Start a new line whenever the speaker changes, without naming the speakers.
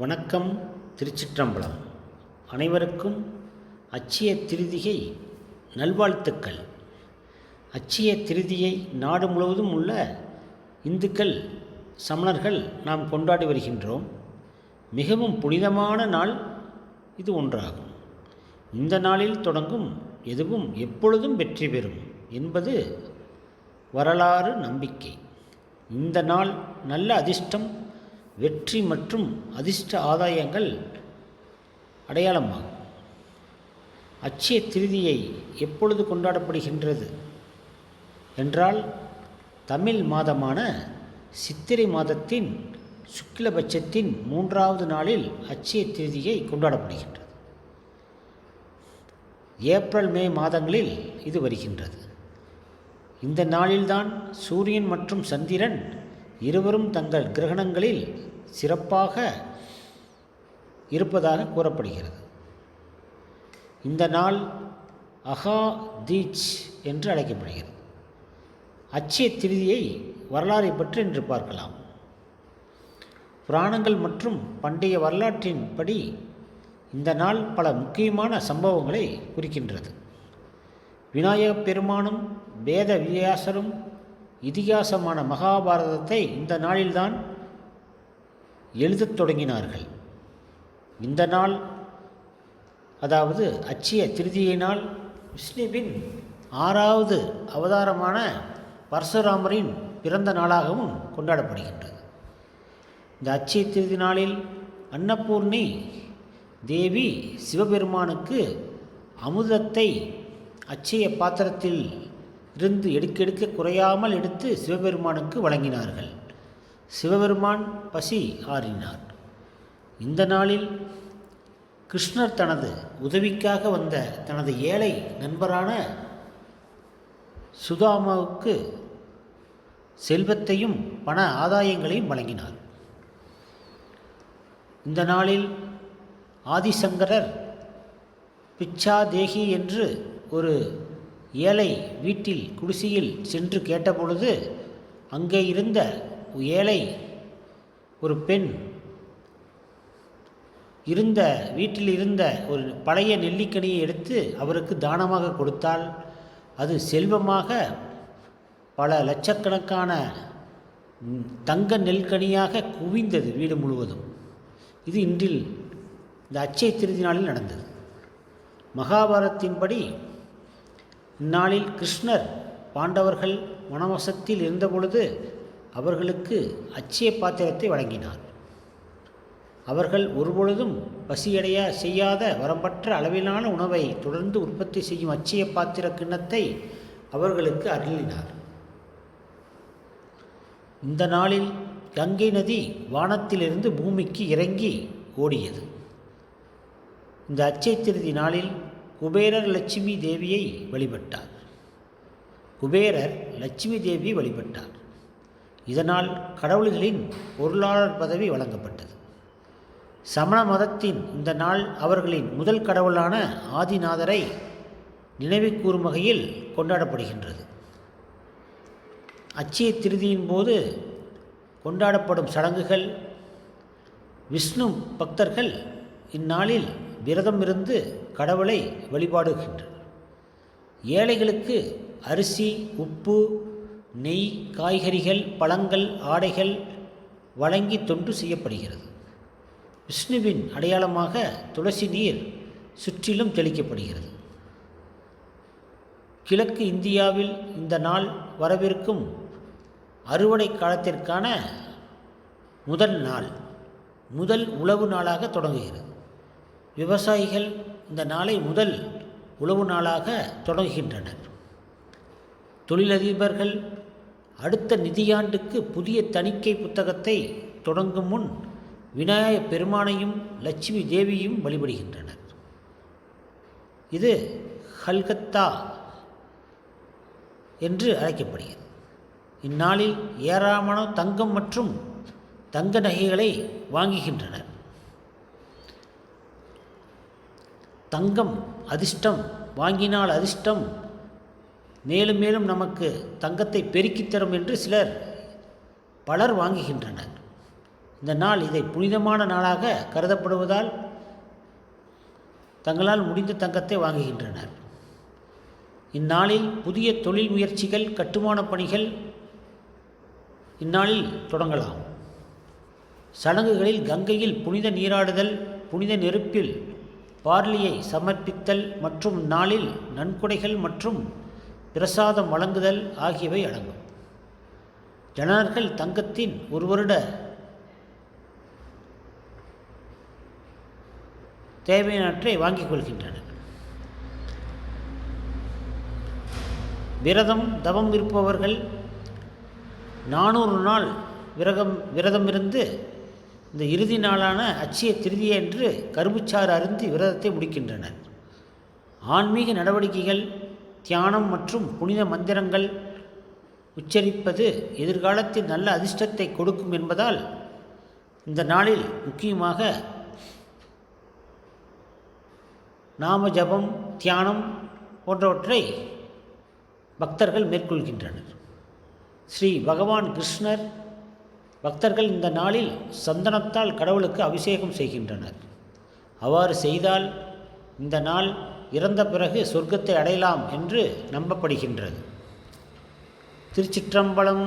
வணக்கம் திருச்சிற்றம்பலம். அனைவருக்கும் அச்சிய திருதிகை நல்வாழ்த்துக்கள். அச்சிய திருதியை நாடு முழுவதும் உள்ள இந்துக்கள் சமணர்கள் நாம் கொண்டாடி வருகின்றோம். மிகவும் புனிதமான நாள் இது ஒன்றாகும். இந்த நாளில் தொடங்கும் எதுவும் எப்பொழுதும் வெற்றி பெறும் என்பது வரலாறு நம்பிக்கை. இந்த நாள் நல்ல அதிர்ஷ்டம் வெற்றி மற்றும் அதிர்ஷ்ட ஆதாயங்கள் அடையாளமாகும். அச்சய திருதியை எப்பொழுது கொண்டாடப்படுகின்றது? என்றால் தமிழ் மாதமான சித்திரை மாதத்தின் சுக்கிலபட்சத்தின் மூன்றாவது நாளில் அச்சய திருதியை கொண்டாடப்படுகின்றது. ஏப்ரல் மே மாதங்களில் இது வருகின்றது. இந்த நாளில்தான் சூரியன் மற்றும் சந்திரன் இருவரும் தங்கள் கிரகணங்களில் சிறப்பாக இருப்பதாக கூறப்படுகிறது. இந்த நாள் அகா தீச் என்று அழைக்கப்படுகிறது. அச்சய திருதியை வரலாறை பற்றி என்று பார்க்கலாம். புராணங்கள் மற்றும் பண்டைய வரலாற்றின்படி இந்த நாள் பல முக்கியமான சம்பவங்களை குறிக்கின்றது. விநாயகப் பெருமானும் வேத வியாசரும் இதிகாசமான மகாபாரதத்தை இந்த நாளில்தான் எழுதத் தொடங்கினார்கள். இந்த நாள் அதாவது அச்சிய திருதியை நாள் விஷ்ணுவின் ஆறாவது அவதாரமான பரசுராமரின் பிறந்த நாளாகவும் கொண்டாடப்படுகின்றது. இந்த அச்சய திருதி நாளில் அன்னபூர்ணி தேவி சிவபெருமானுக்கு அமுதத்தை அச்சய பாத்திரத்தில் இருந்து எடுக்கெடுக்க குறையாமல் எடுத்து சிவபெருமானுக்கு வழங்கினார்கள். சிவபெருமான் பசி ஆறினார். இந்த நாளில் கிருஷ்ணர் தனது உதவிக்காக வந்த தனது ஏழை நண்பரான சுதாமாவுக்கு செல்வத்தையும் பண ஆதாயங்களையும் வழங்கினார். இந்த நாளில் ஆதிசங்கரர் பிச்சா தேகி என்று ஒரு ஏழை வீட்டில் குடிசையில் சென்று கேட்டபொழுது அங்கே இருந்த ஏழை ஒரு பெண் இருந்த வீட்டில் இருந்த ஒரு பழைய நெல்லிக்கனியை எடுத்து அவருக்கு தானமாக கொடுத்தால் அது செல்வமாக பல லட்சக்கணக்கான தங்க நெல்கனியாக குவிந்தது வீடு முழுவதும். இது இன்றில் இந்த அச்சய திருதி நாளில் நடந்தது. மகாபாரத்தின்படி இந்நாளில் கிருஷ்ணர் பாண்டவர்கள் வனவாசத்தில் இருந்தபொழுது அவர்களுக்கு அச்சய பாத்திரத்தை வழங்கினார். அவர்கள் ஒருபொழுதும் பசியடைய செய்யாத வரம்பற்ற அளவிலான உணவை தொடர்ந்து உற்பத்தி செய்யும் அச்சய பாத்திர கிண்ணத்தை அவர்களுக்கு அருளினார். இந்த நாளில் கங்கை நதி வானத்திலிருந்து பூமிக்கு இறங்கி ஓடியது. இந்த அச்சய திருதி நாளில் குபேரர் லட்சுமி தேவியை வழிபட்டார். குபேரர் லட்சுமி தேவி வழிபட்டார். இதனால் கடவுள்களின் பொருளாளர் பதவி வழங்கப்பட்டது. சமண மதத்தின் இந்த நாள் அவர்களின் முதல் கடவுளான ஆதிநாதரை நினைவுகூறும் வகையில் கொண்டாடப்படுகின்றது. அச்சய திருதியின் போது கொண்டாடப்படும் சடங்குகள் விஷ்ணு பக்தர்கள் இந்நாளில் விரதம் இருந்து கடவுளை வழிபாடுகின்றனர் ஏழைகளுக்கு அரிசி உப்பு நெய் காய்கறிகள் பழங்கள் ஆடைகள் வழங்கி தொண்டு செய்யப்படுகிறது. விஷ்ணுவின் அடையாளமாக துளசி நீர் சுற்றிலும் தெளிக்கப்படுகிறது. கிழக்கு இந்தியாவில் இந்த நாள் வரவிருக்கும் அறுவடை காலத்திற்கான முதல் நாள் முதல் உழவு நாளாக தொடங்குகிறது. விவசாயிகள் இந்த நாளை முதல் உழவு நாளாக தொடங்குகின்றனர் தொழிலதிபர்கள் அடுத்த நிதியாண்டுக்கு புதிய தணிக்கை புத்தகத்தை தொடங்கும் முன் விநாயக பெருமானையும் லட்சுமி தேவியும் வழிபடுகின்றனர். இது ஹல்கத்தா என்று அழைக்கப்படுகிறது. இந்நாளில் ஏராளமான தங்கம் மற்றும் தங்க நகைகளை வாங்குகின்றனர். தங்கம் அதிர்ஷ்டம் வாங்கினால் அதிர்ஷ்டம். மேலும் மேலும் நமக்கு தங்கத்தை பெருக்கித் தரும் என்று சிலர் பலர் வாங்குகின்றனர். இந்த நாள் இதை புனிதமான நாளாக கருதப்படுவதால் தங்களால் முடிந்த தங்கத்தை வாங்குகின்றனர். இந்நாளில் புதிய தொழில் முயற்சிகள் கட்டுமானப் பணிகள் இந்நாளில் தொடங்கலாம். சடங்குகளில் கங்கையில் புனித நீராடுதல் புனித நெருப்பில் பார்லியை சமர்ப்பித்தல் மற்றும் நாளில் நன்கொடைகள் மற்றும் பிரசாதம் வழங்குதல் ஆகியவை அடங்கும். ஜனர்கள் தங்கத்தின் ஒரு வருட தேவையானவற்றை வாங்கிக் கொள்கின்றனர். விரதம் தவம் இருப்பவர்கள் நானூறு நாள் விரதம் விரதமிருந்து இந்த இறுதி நாளான அச்சய திருதியை என்று கரும்புச்சாறு அருந்தி விரதத்தை முடிக்கின்றனர் ஆன்மீக நடவடிக்கைகள் தியானம் மற்றும் புனித மந்திரங்கள் உச்சரிப்பது எதிர்காலத்தில் நல்ல அதிர்ஷ்டத்தை கொடுக்கும் என்பதால் இந்த நாளில் முக்கியமாக நாம ஜபம் தியானம் போன்றவற்றை பக்தர்கள் மேற்கொள்கின்றனர். ஸ்ரீ பகவான் கிருஷ்ணர் பக்தர்கள் இந்த நாளில் சந்தனத்தால் கடவுளுக்கு அபிஷேகம் செய்கின்றனர். அவ்வாறு செய்தால் இந்த நாள் இறந்த பிறகு சொர்க்கத்தை அடையலாம் என்று நம்பப்படுகின்றது. திருச்சிற்றம்பலம்